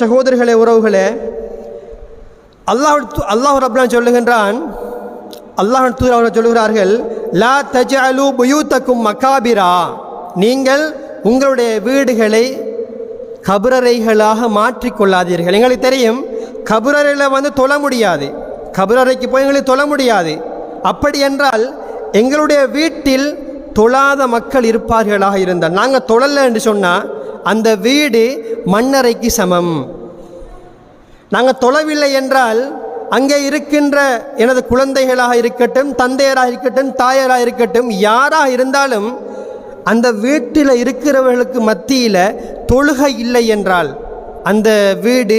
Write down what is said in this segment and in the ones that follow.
சகோதரர்களே உறவுகளே அல்லாஹ் அல்லாஹ் ரப்லான் சொல்லுகின்றான் அல்லாஹ் தூர் அவர்கள் சொல்லுகிறார்கள் லா தஜஅலு புயூத்தக்கும் மக்காபிரா நீங்கள் உங்களுடைய வீடுகளை கபுரறைகளாக மாற்றிக்கொள்ளாதீர்கள் எங்களுக்கு தெரியும் கபுரறையில் வந்து தொழ முடியாது. கபரறைக்கு போய் எங்களுக்கு தொழ முடியாது. அப்படி என்றால் எங்களுடைய வீட்டில் தொழாத மக்கள் இருப்பார்களாக இருந்தால் நாங்கள் தொழலை என்று சொன்னால் அந்த வீடு மண்ணறைக்கு சமம். நாங்கள் தொழவில்லை என்றால் அங்கே இருக்கின்ற எனது குழந்தைகளாக இருக்கட்டும் தந்தையராக இருக்கட்டும் தாயராக இருக்கட்டும் யாராக இருந்தாலும் அந்த வீட்டில் இருக்கிறவர்களுக்கு மத்தியில் தொழுகை இல்லை என்றால் அந்த வீடு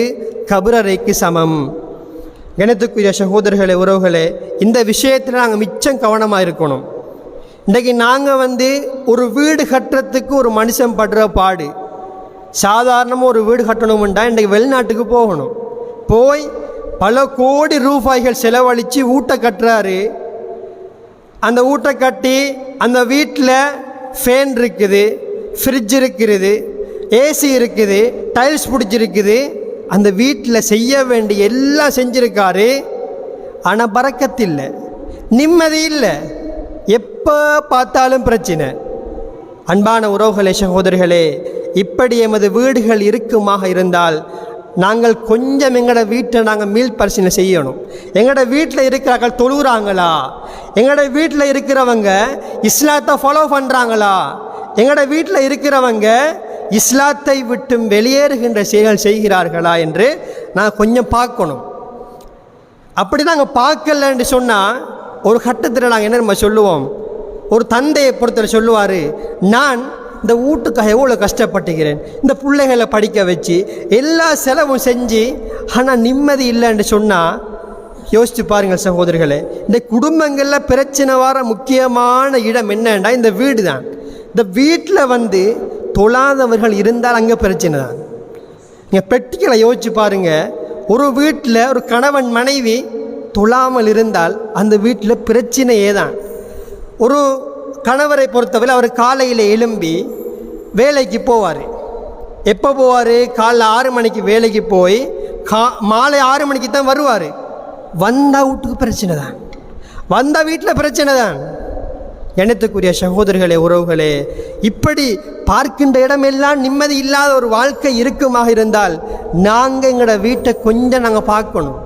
கபுரறைக்கு சமம். கணத்துக்குரிய சகோதரர்களே உறவுகளே இந்த விஷயத்தில் நாங்கள் மிச்சம் கவனமாக இருக்கணும். இன்றைக்கு நாங்கள் வந்து ஒரு வீடு கட்டுறதுக்கு ஒரு மனுஷன் படுற பாடு. சாதாரணமாக ஒரு வீடு கட்டணும்ண்டா இன்றைக்கு வெளிநாட்டுக்கு போகணும். போய் பல கோடி ரூபாய்கள் செலவழித்து ஊட்ட கட்டுறாரு. அந்த ஊட்டை கட்டி அந்த வீட்டில் ஃபேன் இருக்குது ஃப்ரிட்ஜ் இருக்கிறது ஏசி இருக்குது டைல்ஸ் பிடிச்சிருக்குது. அந்த வீட்டில் செய்ய வேண்டிய எல்லாம் செஞ்சுருக்காரு. ஆனால் பறக்கத்தில்லை. நிம்மதி இல்லை. எப்போ பார்த்தாலும் பிரச்சனை. அன்பான உறவுகளே சகோதரிகளே இப்படி எமது வீடுகள் இருக்குமாக இருந்தால் நாங்கள் கொஞ்சம் எங்களோட வீட்டை நாங்கள் மீள் பரிசீலனை செய்யணும். எங்களோட வீட்டில் இருக்கிறார்கள் தொழுகிறாங்களா? எங்களோட வீட்டில் இருக்கிறவங்க இஸ்லாத்தை ஃபாலோ பண்ணுறாங்களா எங்களோட வீட்டில் இருக்கிறவங்க இஸ்லாத்தை விட்டும் வெளியேறுகின்ற செயல்கள் செய்கிறார்களா என்று நான் கொஞ்சம் பார்க்கணும். அப்படி நாங்கள் பார்க்கலன்னு சொன்னால் ஒரு கட்டத்தில் நாங்கள் என்ன நம்ம சொல்லுவோம்? ஒரு தந்தையை பொறுத்தவரை சொல்லுவார் நான் இந்த வீட்டுக்காக எவ்வளோ கஷ்டப்பட்டுக்கிறேன்? இந்த பிள்ளைகளை படிக்க வச்சு எல்லா செலவும் செஞ்சு ஆனால் நிம்மதி இல்லைன்னு சொன்னால் யோசித்து பாருங்கள் சகோதரிகளே இந்த குடும்பங்களில் பிரச்சனை வர முக்கியமான இடம் என்னன்னா இந்த வீடு தான் இந்த வீட்டில் வந்து தொழாதவர்கள் இருந்தால் அங்கே பிரச்சனை தான். நீங்கள் பெட்டிகளை யோசிச்சு பாருங்கள் ஒரு வீட்டில் ஒரு கணவன் மனைவி தொழாமல் இருந்தால் அந்த வீட்டில் பிரச்சனையே தான். ஒரு கணவரை பொறுத்தவரை அவர் காலையில் எழும்பி வேலைக்கு போவார். எப்போ போவார்? காலைல ஆறு மணிக்கு வேலைக்கு போய் கா மாலை ஆறு மணிக்கு தான் வருவார். வந்தால் வீட்டுக்கு பிரச்சனை தான். வந்தால் வீட்டில் பிரச்சனை தான். எண்ணத்துக்குரிய சகோதரர்களே உறவுகளே இப்படி பார்க்கின்ற இடமெல்லாம் நிம்மதி இல்லாத ஒரு வாழ்க்கை இருக்குமாக இருந்தால் நாங்கள் எங்களோட வீட்டை கொஞ்சம் நாங்கள் பார்க்கணும்.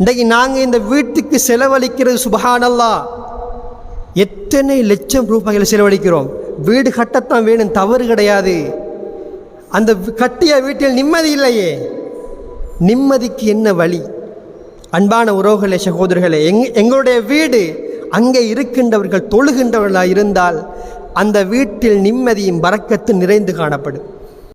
இன்றைக்கு நாங்கள் இந்த வீட்டுக்கு செலவழிக்கிறது சுபஹானல்லா. எத்தனை லட்சம் ரூபாய்களை செலவழிக்கிறோம்? வீடு கட்டத்தான் வேணும் தவறு கிடையாது. அந்த கட்டிய வீட்டில் நிம்மதி இல்லையே. நிம்மதிக்கு என்ன வழி? அன்பான உறவுகளே சகோதரர்களே எங் எங்களுடைய வீடு அங்கே இருக்கின்றவர்கள் தொழுகின்றவர்களாக இருந்தால் அந்த வீட்டில் நிம்மதியும் பறக்கத்து நிறைந்து காணப்படும்.